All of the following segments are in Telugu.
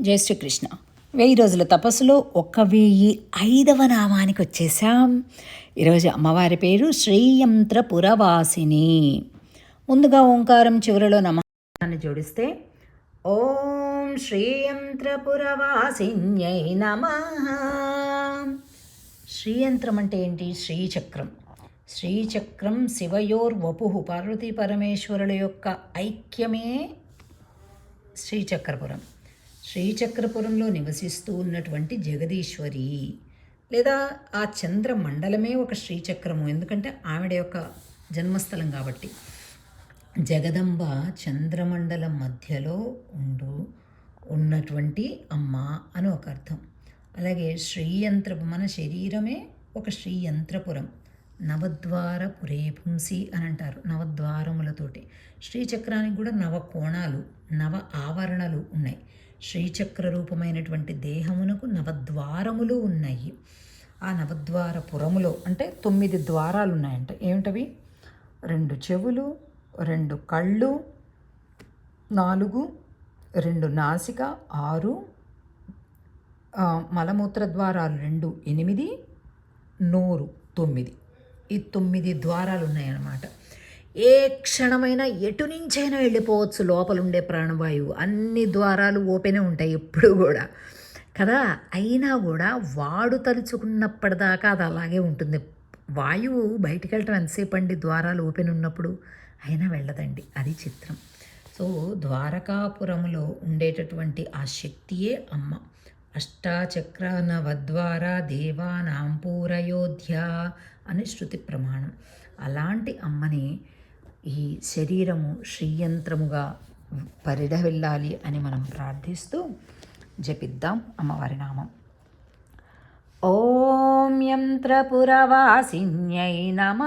జై శ్రీకృష్ణ వెయ్యి రోజుల తపస్సులో ఒక వెయ్యి ఐదవ నామానికి వచ్చేసాం ఈరోజు అమ్మవారి పేరు శ్రీయంత్ర పురవాసిని ముందుగా ఓంకారం చివరిలో నమాన్ని జోడిస్తే ఓం శ్రీయంత్ర పురవాసిన్యై నమ. శ్రీయంత్రం అంటే ఏంటి? శ్రీచక్రం. శ్రీచక్రం శివయోర్ వపు పార్వతీ పరమేశ్వరుల యొక్క ఐక్యమే శ్రీచక్రపురం. శ్రీచక్రపురంలో నివసిస్తూ ఉన్నటువంటి జగదీశ్వరి లేదా ఆ చంద్ర మండలమే ఒక శ్రీచక్రము. ఎందుకంటే ఆవిడ యొక్క జన్మస్థలం కాబట్టి. జగదంబ చంద్రమండలం మధ్యలో ఉండు ఉన్నటువంటి అమ్మ అని ఒక అర్థం. అలాగే శ్రీయంత్రపు మన శరీరమే ఒక శ్రీయంత్రపురం. నవద్వార పురేపుంసి అని అంటారు నవద్వారములతోటి. శ్రీచక్రానికి కూడా నవ కోణాలు నవ ఆవరణలు ఉన్నాయి. శ్రీచక్ర రూపమైనటువంటి దేహమునకు నవద్వారములు ఉన్నాయి. ఆ నవద్వార పురములో అంటే తొమ్మిది ద్వారాలు ఉన్నాయంట. ఏమిటవి? రెండు చెవులు రెండు కళ్ళు నాలుగు రెండు నాసిక ఆరు మలమూత్ర ద్వారాలు రెండు ఎనిమిది నోరు తొమ్మిది. ఈ తొమ్మిది ద్వారాలు ఉన్నాయన్నమాట ఏ క్షణమైనా ఎటు నుంచైనా వెళ్ళిపోవచ్చు లోపల ఉండే ప్రాణవాయువు. అన్ని ద్వారాలు ఓపెనే ఉంటాయి ఎప్పుడు కూడా. కదా? అయినా కూడా వాడు తలుచుకున్నప్పటిదాకా అది అలాగే ఉంటుంది. వాయువు బయటికి వెళ్ళటం ఎంతసేపు అండి ద్వారాలు ఓపెన్ ఉన్నప్పుడు? అయినా వెళ్ళదండి. అది చిత్రం. సో ద్వారకాపురంలో ఉండేటటువంటి ఆ శక్తియే అమ్మ. అష్టాచక్రనవద్వారా దేవానాం పూరయోధ్య అని శృతి ప్రమాణం. అలాంటి అమ్మని ఈ శరీరము శ్రీయంత్రముగా పరిడ వెళ్ళాలి అని మనం ప్రార్థిస్తూ జపిద్దాం అమ్మవారి నామం. ఓం యంత్రపురవాసిన్యై నమ.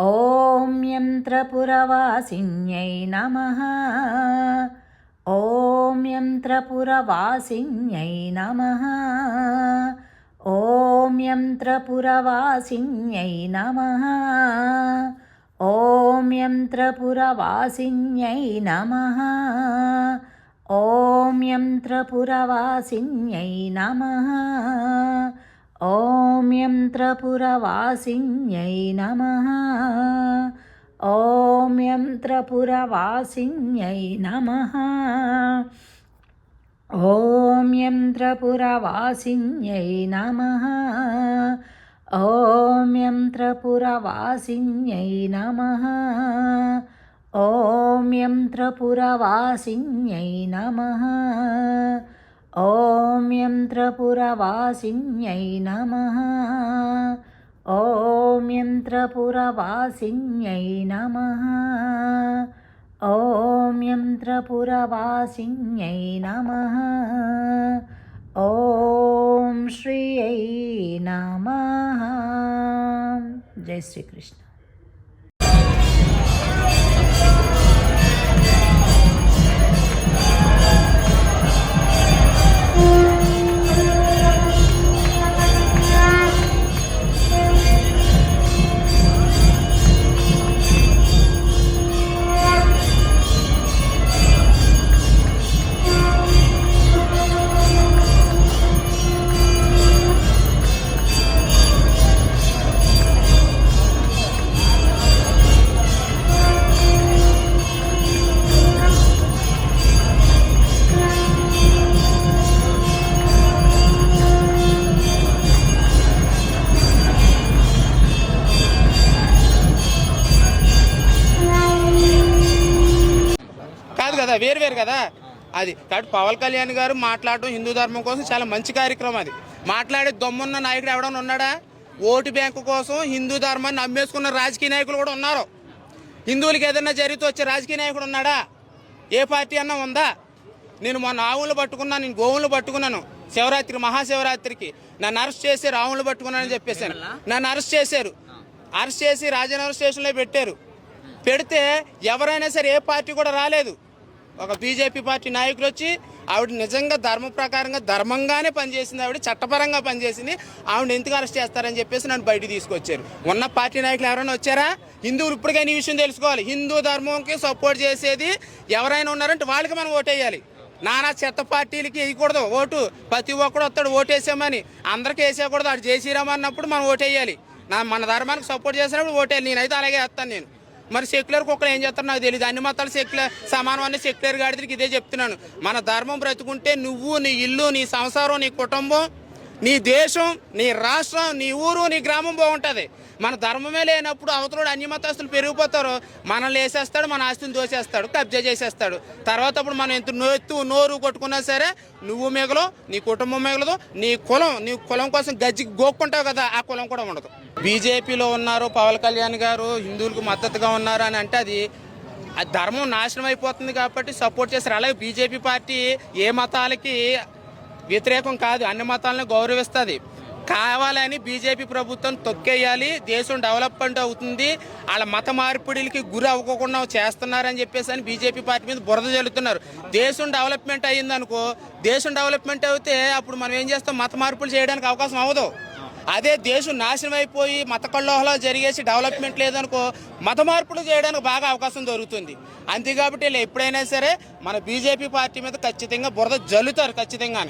ఓం యంత్రపురవాసిన్యై నమ. ॐ यन्त्रपुरवासिन्यै नमः ॐ यन्त्रपुरवासिन्यै नमः ॐ यन्त्रपुरवासिन्यै नमः ॐ यन्त्रपुरवासिन्यै नमः ॐ यन्त्रपुरवासिन्यै नमः ॐ यन्त्रपुरवासिन्यै नमः ॐ यन्त्रपुरवासिन्यै नमः ॐ यन्त्रपुरवासिन्यै नमः ॐ यन्त्रपुरवासिन्यै नमः ॐ यन्त्रपुरवासिन्यै नमः ॐ यन्त्रपुरवासिन्यै नमः ॐ यन्त्रपुरवासिन्यै नमः ॐ श्रियै नमः जय श्रीकृष्ण కాదు వేరు వేరు కదా. అది కాబట్టి పవన్ కళ్యాణ్ గారు మాట్లాడటం హిందూ ధర్మం కోసం చాలా మంచి కార్యక్రమం అది. మాట్లాడే దమ్మున్న నాయకుడు ఎవడన్నా ఉన్నాడా? ఓటు బ్యాంకు కోసం హిందూ ధర్మాన్ని నమ్మేసుకున్న రాజకీయ నాయకులు కూడా ఉన్నారు. హిందువులకి ఏదైనా జరిగితే వచ్చే రాజకీయ నాయకుడు ఉన్నాడా? ఏ పార్టీ అన్నా ఉందా? నేను మొన్న ఆవులు పట్టుకున్నాను నేను గోవులు పట్టుకున్నాను. శివరాత్రి మహాశివరాత్రికి. నన్ను అరెస్ట్ చేశారు ఆవులు పట్టుకున్నానని చెప్పేశాను. నన్ను అరెస్ట్ చేశారు. అరెస్ట్ చేసి రాజనగర్ స్టేషన్లో పెట్టారు. పెడితే ఎవరైనా సరే ఏ పార్టీ కూడా రాలేదు. ఒక బీజేపీ పార్టీ నాయకులు వచ్చి ఆవిడ నిజంగా ధర్మ ప్రకారంగా ధర్మంగానే పనిచేసింది ఆవిడ చట్టపరంగా పనిచేసింది ఆవిడ ఎందుకు అరెస్ట్ చేస్తారని చెప్పేసి నన్ను బయట తీసుకొచ్చారు. ఉన్న పార్టీ నాయకులు ఎవరైనా వచ్చారా? హిందువులు ఇప్పటికైనా ఈ విషయం తెలుసుకోవాలి. హిందూ ధర్మంకి సపోర్ట్ చేసేది ఎవరైనా ఉన్నారంటే వాళ్ళకి మనం ఓటేయాలి. నానా చెత్త పార్టీలకి వేయకూడదు ఓటు. ప్రతి ఒక్కడు వస్తాడు ఓటు అందరికీ వేసేయకూడదు అటు జయశ్రీరామ్ అన్నప్పుడు మనం ఓటు వేయాలి నా మన ధర్మానికి సపోర్ట్ చేసినప్పుడు ఓటేయాలి నేనైతే అలాగే వేస్తాను నేను. మరి సెక్యులర్ కుక్కలు ఏం చేస్తారో నాకు తెలియదు అన్ని మతాలు సెక్యులర్ సమానం అనే సెక్యులర్ గాడిదకి ఇదే చెప్తున్నాను. మన ధర్మం బ్రతుకుంటే నువ్వు నీ ఇల్లు నీ సంసారం నీ కుటుంబం నీ దేశం నీ రాష్ట్రం నీ ఊరు నీ గ్రామం బాగుంటుంది. మన ధర్మమే లేనప్పుడు అవతలోడు అన్యమతస్తులు పెరిగిపోతారు. మనల్ని వేసేస్తాడు మన ఆస్తిని దోసేస్తాడు కబ్జా చేసేస్తాడు. తర్వాత అప్పుడు మనం ఎంత నోత్తు నోరు కొట్టుకున్నా సరే నువ్వు మిగలు నీ కుటుంబం మిగలదు నీ కులం నీ కులం కోసం గజ్జి గోక్కుంటావు కదా ఆ కులం కూడా ఉండదు. బీజేపీలో ఉన్నారు పవన్ కళ్యాణ్ గారు హిందువులకు మద్దతుగా ఉన్నారు అని అంటే అది ఆ ధర్మం నాశనం అయిపోతుంది కాబట్టి సపోర్ట్ చేస్తారు. అలాగే బీజేపీ పార్టీ ఏ మతాలకి వ్యతిరేకం కాదు అన్ని మతాలను గౌరవిస్తుంది. కావాలని బీజేపీ ప్రభుత్వం తొక్కేయాలి దేశం డెవలప్మెంట్ అవుతుంది వాళ్ళ మత మార్పిడిలకి గురి అవ్వకుండా చేస్తున్నారని చెప్పేసి అని బీజేపీ పార్టీ మీద బురద జల్లుతున్నారు. దేశం డెవలప్మెంట్ అయ్యిందనుకో దేశం డెవలప్మెంట్ అయితే అప్పుడు మనం ఏం చేస్తాం? మత మార్పులు చేయడానికి అవకాశం అవ్వదు. అదే దేశం నాశనం అయిపోయి మత కళ్ళోహలో జరిగేసి డెవలప్మెంట్ లేదనుకో మత మార్పులు చేయడానికి బాగా అవకాశం దొరుకుతుంది. అంతే కాబట్టి వీళ్ళు ఎప్పుడైనా సరే మన బీజేపీ పార్టీ మీద ఖచ్చితంగా బురద జల్లుతారు ఖచ్చితంగా